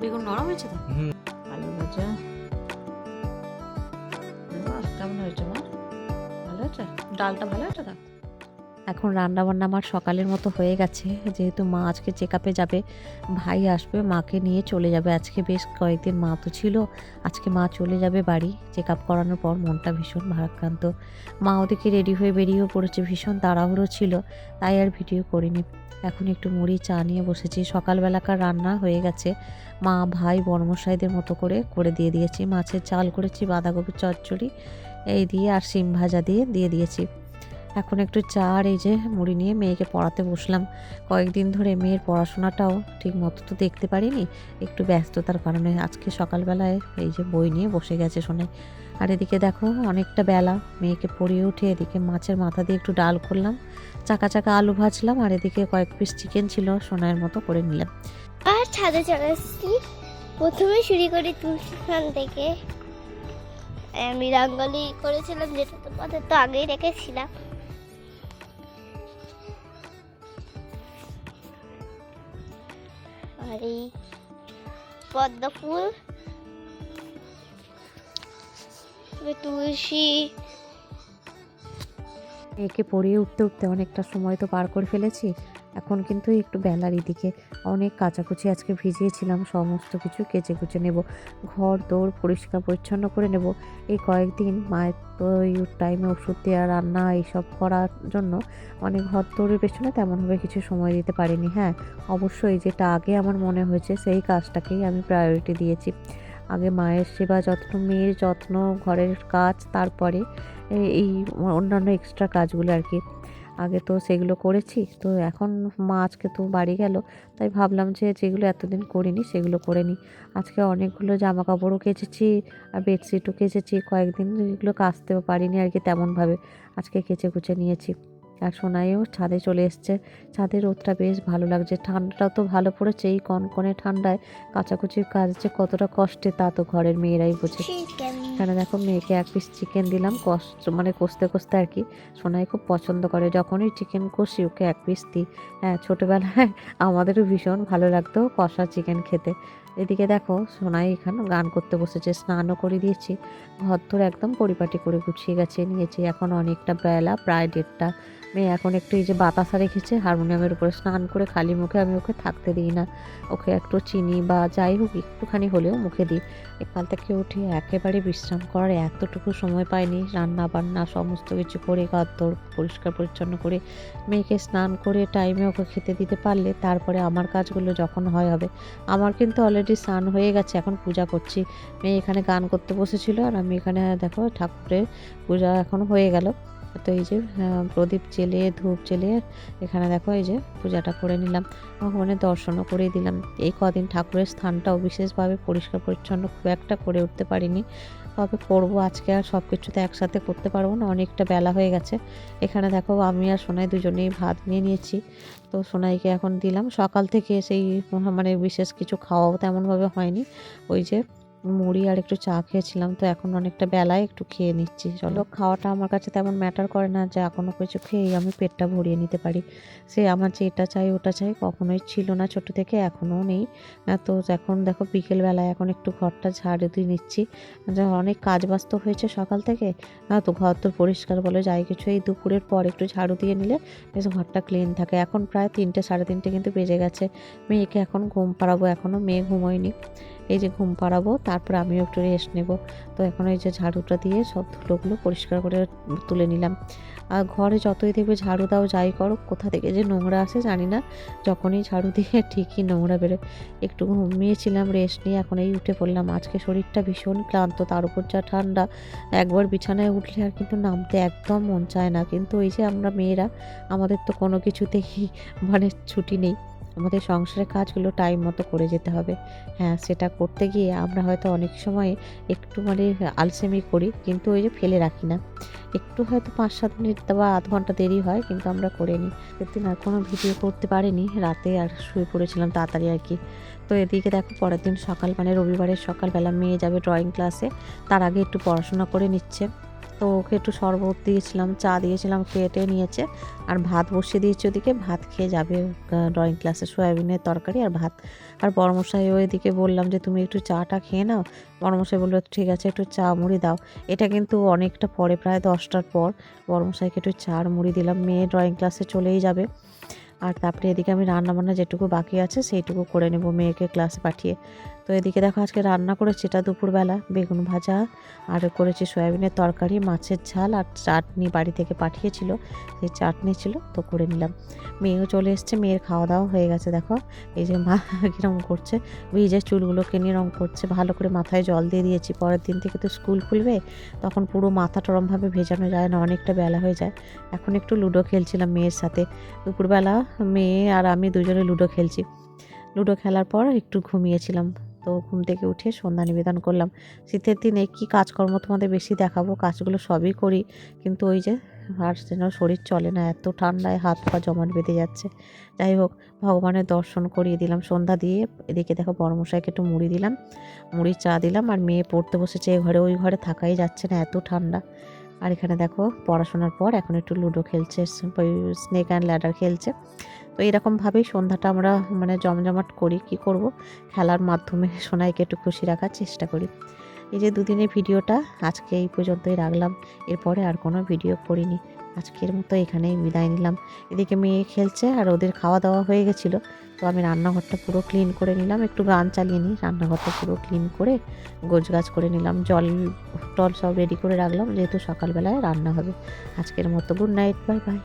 বেগুন নরম হয়েছে তো। আলু ভাজা কেমন হয়েছে মা ভালো হয়েছে ডালটা ভালো হয়েছে তো এখন রান্না বান্না আমার সকালের মতো হয়ে গেছে। যেহেতু মা আজকে চেক আপে যাবে, ভাই আসবে, মাকে নিয়ে চলে যাবে। আজকে বেশ কয়েকদিন মা তো ছিল, আজকে মা চলে যাবে বাড়ি। চেক আপ করানোর পর মনটা ভীষণ ভারাক্রান্ত। মা ওদিকে রেডি হয়ে বেরিয়েও পড়েছে, ভীষণ তাড়াহুড়ো ছিল, তাই আর ভিডিও করিনি। এখন একটু মুড়ি, চা নিয়ে বসেছি। সকালবেলাকার রান্না হয়ে গেছে। মা, ভাই বর্মশাইদের মতো করে করে দিয়ে দিয়েছি। মাছের চাল করেছি, বাঁধাকপির চচ্চড়ি, এই দিয়ে আর শিম ভাজা দিয়ে দিয়ে দিয়েছি। এখন একটু চা আর এই যে মুড়ি নিয়ে মেয়েকে পড়াতে বসলাম। কয়েকদিন ধরে মেয়ের পড়াশোনাটাও ঠিক মতো তো দেখতে পারিনি। একটু ব্যস্ততার কারণে আজকে সকালবেলায় এই যে বই নিয়ে বসে গেছে শোনে। আর এদিকে দেখো অনেকটা বেলা, মেয়েকে পড়িয়ে উঠে এদিকে মাছের মাথা দিয়ে একটু ডাল করলাম। চাকা চাকা আলু ভাজলাম আর এদিকে কয়েক পিস চিকেন ছিল সোনার মতো করে নিলাম। আর ছাদে চলে এসেছি। প্রথমে শুরু করি তুলসীখান থেকে। আমি রঙ্গলি করেছিলাম, যেটা তোমাদের তো আগেই রেখেছিলাম for পদ্ম ফুল তুলসী। মেয়েকে পড়িয়ে উঠতে উঠতে অনেকটা সময় তো পার করে ফেলেছি। এখন কিন্তু একটু বেলার এদিকে অনেক কাচাকুচি আজকে ভিজিয়েছিলাম, সমস্ত কিছু কেচে কুচে নেব, ঘর দৌড় পরিষ্কার পরিচ্ছন্ন করে নেব। এই কয়েকদিন মায়ের তো এই টাইমে ওষুধ দেওয়া, রান্না এইসব করার জন্য অনেক ঘর দৌড়ের পেছনে তেমনভাবে কিছু সময় দিতে পারিনি। হ্যাঁ অবশ্যই যেটা আগে আমার মনে হয়েছে সেই কাজটাকেই আমি প্রায়োরিটি দিয়েছি। আগে মায়ের সেবা যত্ন, মেয়ের যত্ন, ঘরের কাজ, তারপরে এই অন্যান্য এক্সট্রা কাজগুলো আর কি। আগে তো সেগুলো করেছি, তো এখন মা আজকে তো বাড়ি গেল, তাই ভাবলাম যে যেগুলো এতদিন করিনি সেগুলো করে নিই। আজকে অনেকগুলো জামা কাপড়ও কেচেছি, আর বেডশিটও কেচেছি, কয়েকদিন এগুলো কাচতেও পারিনি আর কি তেমনভাবে, আজকে কেচে কুচে নিয়েছি। আর সোনাইও ছাদে চলে এসছে ছাদের রোদটা বেশ ভালো লাগছে ঠান্ডাটাও তো ভালো পড়েছে, এই কনকনে ঠান্ডায় কাচাকুচির কাজ যে কতটা কষ্টে তা তো ঘরের মেয়েরাই বোঝে। এখানে দেখো মেয়েকে এক পিস চিকেন দিলাম কষ মানে কষতে কষতে আর কি সোনাই খুব পছন্দ করে। যখনই চিকেন কষি, ওকে এক পিস দিই। হ্যাঁ ছোটোবেলায় আমাদেরও ভীষণ ভালো লাগতো কষা চিকেন খেতে। এদিকে দেখো সোনাই এখানে গান করতে বসেছে, স্নানও করে দিয়েছি। ঘর ধরে একদম পরিপাটি করে গুছিয়ে গেছে নিয়েছি। এখন অনেকটা বেলা, প্রায় দেড়টা। মেয়ে এখন একটু এই যে বাতাসা রেখেছে, হারমোনিয়ামের উপরে স্নান করে খালি মুখে আমি ওকে থাকতে দিই না। ওকে একটু চিনি বা যাই হোক, একটুখানি হলেও মুখে দিই। একাল থেকে উঠে একেবারে বিশ্রাম করার এতটুকু সময় পাইনি। রান্না বান্না সমস্ত কিছু করে ঘর পরিষ্কার পরিচ্ছন্ন করে মেয়েকে স্নান করে টাইমে ওকে খেতে দিতে পারলে, তারপরে আমার কাজগুলো যখন হয় হবে। আমার কিন্তু অলরেডি স্নান হয়ে গেছে, এখন পূজা করছি। মেয়ে এখানে গান করতে বসেছিল আর আমি এখানে, দেখো, ঠাকুরের পূজা এখন হয়ে গেল। তো এই যে প্রদীপ জেলে ধূপ জেলে এখানে দেখো এই যে পূজাটা করে নিলাম। ভগবানের দর্শনও করে দিলাম। এই কদিন ঠাকুরের স্থানটাও বিশেষভাবে পরিষ্কার পরিচ্ছন্ন, খুব একটা করে উঠতে পারিনি। তবে করব আজকে আর সব কিছুতে একসাথে করতে পারব না, অনেকটা বেলা হয়ে গেছে। এখানে দেখো আমি আর সোনাই দুজনেই ভাত নিয়ে নিয়েছি। তো সোনাইকে এখন দিলাম। সকাল থেকে সেই মানে বিশেষ কিছু খাওয়াও তেমনভাবে হয়নি। ওই যে মুড়ি আর একটু চা খেয়েছিলাম তো এখন অনেকটা বেলায় একটু খেয়ে নিচ্ছি। চলো খাওয়াটা আমার কাছে তেমন ম্যাটার করে না যে এখনও কিছু খেয়েই আমি পেটটা ভরিয়ে নিতে পারি। সে আমার যে এটা চাই ওটা চাই কখনোই ছিল না ছোট থেকে এখনও নেই। তো এখন দেখো বিকেলবেলায় এখন একটু ঘরটা ঝাড়ু দিয়ে নিচ্ছি। অনেক কাজ বাস্ত হয়েছে সকাল থেকে। আহ, তো ঘর তো পরিষ্কার বলে যাই কিছু এই দুপুরের পর একটু ঝাড়ু দিয়ে নিলে বেশ ঘরটা ক্লিন থাকে। এখন প্রায় তিনটে সাড়ে তিনটে কিন্তু বেজে গেছে। মেয়েকে এখন ঘুম পাড়াবো এখনও মেয়ে ঘুমোয়নি। এই যে ঘুম পাড়াবো তারপর আমিও একটু রেস্ট নেব। তো এখন ওই যে ঝাড়ুটা দিয়ে সব ধুলোগুলো পরিষ্কার করে তুলে নিলাম। আর ঘরে যতই দেখবে ঝাড়ু দাও যাই করো, কোথা থেকে যে নোংরা আসে জানি না। যখনই ঝাড়ু দিয়ে ঠিকই নোংরা বেরোয় একটু ঘুমিয়েছিলাম রেস্ট নিয়ে এখন এই উঠে পড়লাম। আজকে শরীরটা ভীষণ ক্লান্ত, তার উপর যা ঠান্ডা। একবার বিছানায় উঠলে আর কিন্তু নামতে একদম মন চায় না। কিন্তু ওই যে আমরা মেয়েরা, আমাদের তো কোনো কিছুতেই মানে ছুটি নেই। আমাদের সংসারের কাজগুলো টাইম মতো করে যেতে হবে। হ্যাঁ সেটা করতে গিয়ে আমরা হয়তো অনেক সময় একটু মানে আলসেমি করি, কিন্তু ওই যে ফেলে রাখি না। একটু হয়তো পাঁচ সাত মিনিট বা আধ ঘণ্টা দেরি হয়, কিন্তু আমরা করে নিই। সেদিন আর কোনো ভিডিও করতে পারিনি, রাতে আর শুয়ে পড়েছিলাম তাড়াতাড়ি আর কি। তো এদিকে দেখো পরের দিন সকাল মানে রবিবারের সকালবেলা মেয়ে যাবে ড্রয়িং ক্লাসে তার আগে একটু পড়াশোনা করে নিচ্ছে। তো ওকে একটু শরবত দিয়েছিলাম, চা দিয়েছিলাম টেয়ে নিয়েছে। আর ভাত বসিয়ে দিয়েছি ওদিকে, ভাত খেয়ে যাবে ড্রয়িং ক্লাসে সয়াবিনের তরকারি আর ভাত। আর বড়মশাই ওইদিকে বললাম যে, তুমি একটু চাটা খেয়ে নাও। বড়মশাই বলল, ঠিক আছে, একটু চা মুড়ি দাও। এটা কিন্তু অনেকটা পরে, প্রায় দশটার পর বড়মশাইকে একটু চা আর মুড়ি দিলাম, মেয়ে ড্রয়িং ক্লাসে চলেই যাবে। আর তারপরে এদিকে আমি রান্না বান্না যেটুকু বাকি আছে, সেইটুকু করে নেব মেয়েকে ক্লাসে পাঠিয়ে। তো এদিকে দেখো আজকে রান্না করেছি, এটা দুপুরবেলা, বেগুন ভাজা, আর করেছি সয়াবিনের তরকারি, মাছের ঝাল, আর চাটনি বাড়ি থেকে পাঠিয়েছিল, সেই চাটনি ছিল, তো করে নিলাম। মেয়েও চলে এসছে, মেয়ের খাওয়া দাওয়া হয়ে গেছে, দেখো। এই যে মা কীরকম করছে, ভিজে নিয়ে রঙ করছে, ভালো করে মাথায় জল দিয়ে দিয়েছি। পরের দিন থেকে তো স্কুল খুলবে, তখন পুরো মাথা টরমভাবে ভেজানো যায় না, অনেকটা বেলা হয়ে যায়। এখন একটু লুডো খেলছিলাম মেয়ের সাথে। দুপুরবেলা মেয়ে আর আমি দুজনে লুডো খেলছি। লুডো খেলার পর একটু ঘুমিয়েছিলাম। তো ঘুম থেকে উঠে সন্ধ্যা নিবেদন করলাম। শীতের দিনে কি কাজকর্ম তোমাদের বেশি দেখাবো? কাজগুলো সবই করি। কিন্তু ওই যে আর যেন শরীর চলে না, এত ঠান্ডায় হাত পা জমাট বেঁধে যাচ্ছে। যাই হোক, ভগবানের দর্শন করিয়ে দিলাম সন্ধ্যা দিয়ে। এদিকে দেখো বড়মশাইকে একটু মুড়ি দিলাম। মুড়ি চা দিলাম আর মেয়ে পড়তে বসেছে। এ ঘরে ওই ঘরে থাকাই যাচ্ছে না, এত ঠান্ডা। আর এখানে দেখো পড়াশোনার পর এখন একটু লুডো খেলছে, স্নেক অ্যান্ড ল্যাডার খেলছে। তো এরকমভাবেই সন্ধ্যাটা আমরা মানে জমজমাট করি, কি করব? খেলার মাধ্যমে সোনাইকে একটু খুশি রাখার চেষ্টা করি। এই যে দুদিনের ভিডিওটা, আজকে এই পর্যন্তই রাখলাম। এরপরে আর কোনো ভিডিও করিনি। আজকের মতো এখানেই বিদায় নিলাম। এদিকে মেয়ে খেলছে আর ওদের খাওয়া দাওয়া হয়ে গেছিল। তো আমি রান্নাঘরটা পুরো ক্লিন করে নিলাম। একটু গান চালিয়ে নিই। রান্নাঘরটা পুরো ক্লিন করে গোছগাছ করে নিলাম। জল, টল সব রেডি করে রাখলাম। যেহেতু সকালবেলায় রান্না হবে। আজকের মতো গুড নাইট বাই বাই